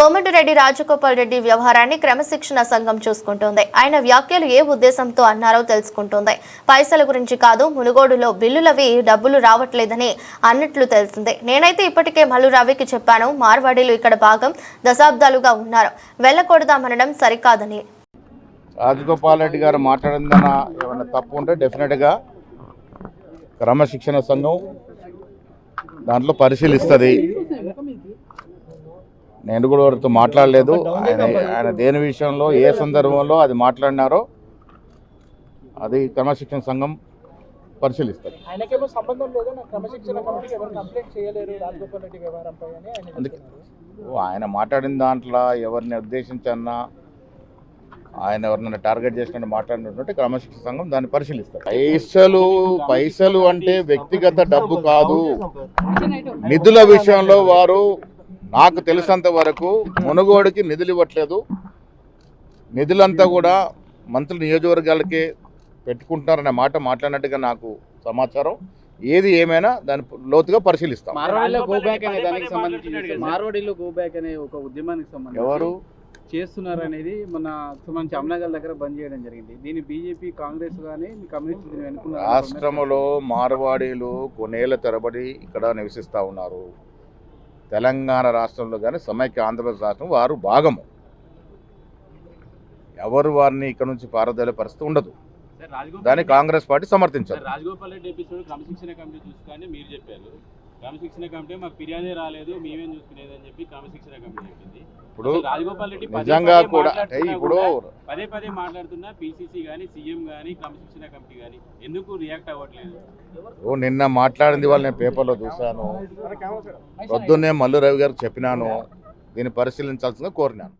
కోమటిరెడ్డి రాజగోపాల్ రెడ్డి వ్యవహారాన్ని క్రమశిక్షణ సంఘం చూసుకుంటోంది. ఆయన వ్యాఖ్యలు ఏ ఉద్దేశంతో అన్నారో తెలుసుకుంటోంది. పైసల గురించి కాదు మునుగోడులో బిల్లులవి డబ్బులు రావట్లేదని అన్నట్లు తెలిసిందే. నేనైతే ఇప్పటికే మల్లు రవికి చెప్పాను మార్వాడీలు ఇక్కడ భాగం దశాబ్దాలుగా ఉన్నారు. వెళ్ళకూడదామనడం సరికాదని. రాజగోపాల్ రెడ్డి గారు మాట్లాడిందన్న ఏమైనా తప్పు ఉంటే డెఫినెట్గా క్రమశిక్షణ సంఘం దాంట్లో పరిశీలిస్తుంది. నేను కూడా వారితో మాట్లాడలేదు. ఆయన ఆయన దేని విషయంలో ఏ సందర్భంలో అది మాట్లాడినారో అది క్రమశిక్షణ సంఘం పరిశీలిస్తుంది ఆయనకేమో సంబంధం లేదు. నా క్రమశిక్షణ కమిటీకి ఎవరు కంప్లైంట్ చేయలేరు. రాజగోపాల్ రెడ్డి వ్యవహారంపై అని ఆయన అందుకే ఓ, ఆయన మాట్లాడిన దాంట్లో ఎవరిని ఉద్దేశించన్నా ఆయన ఎవరినైనా టార్గెట్ చేసినట్టు మాట్లాడినటువంటి క్రమశిక్షణ సంఘం దాన్ని పరిశీలిస్తారు. పైసలు పైసలు అంటే వ్యక్తిగత డబ్బు కాదు. నిధుల విషయంలో వారు నాకు తెలిసినంత వరకు మునుగోడుకి నిధులు ఇవ్వట్లేదు. నిధులంతా కూడా మంత్రుల నియోజకవర్గాలకే పెట్టుకుంటున్నారనే మాట మాట్లాడినట్టుగా నాకు సమాచారం. ఏది ఏమైనా దాన్ని లోతుగా పరిశీలిస్తాం. మార్వాడిలో గో బ్యాక్ అనే ఒక ఉద్యమానికి సంబంధించి ఎవరు? చేస్తున్నారు అనేది మన సంబంధించి అమ్నగల్ దగ్గర బంద్ చేయడం జరిగింది. దీన్ని బీజేపీ కాంగ్రెస్ కానీ కమ్యూనిస్ట్ రాష్ట్రంలో మార్వాడీలు కొన్నేళ్ళ తరబడి ఇక్కడ నివసిస్తూ ఉన్నారు. తెలంగాణ రాష్ట్రంలో కానీ సమైక్య ఆంధ్రప్రదేశ్ రాష్ట్రం వారు భాగము. ఎవరు వారిని ఇక్కడ నుంచి పారదోలే పరిస్థితి ఉండదు. దాన్ని కాంగ్రెస్ పార్టీ సమర్థించదు. సార్ రాజగోపాల్ రెడ్డి ఎపిసోడ్ క్రమశిక్షణ కమిటీ చూసుకొని మీరు చెప్పారు. క్రమశిక్షణ కమిటీ మాకు ఫిర్యాదే రాలేదు మేమేం చూసుకునేది అని చెప్పి క్రమశిక్షణ కమిటీ చెప్పింది. ఇప్పుడు రాజగోపాల్ రెడ్డి నిజంగా కూడా ఇప్పుడు పదే పదే మాట్లాడుతున్నా పిసిసి కానీ సీఎం కానీ క్రమశిక్షణ కమిటీ కానీ ఎందుకు రియాక్ట్ అవ్వట్లేదు? ఓ నిన్న మాట్లాడింది వాళ్ళు నేను పేపర్లో చూశాను. పొద్దున్నే మల్లు రవి గారికి చెప్పినాను దీన్ని పరిశీలించాల్సిందిగా కోరినాను.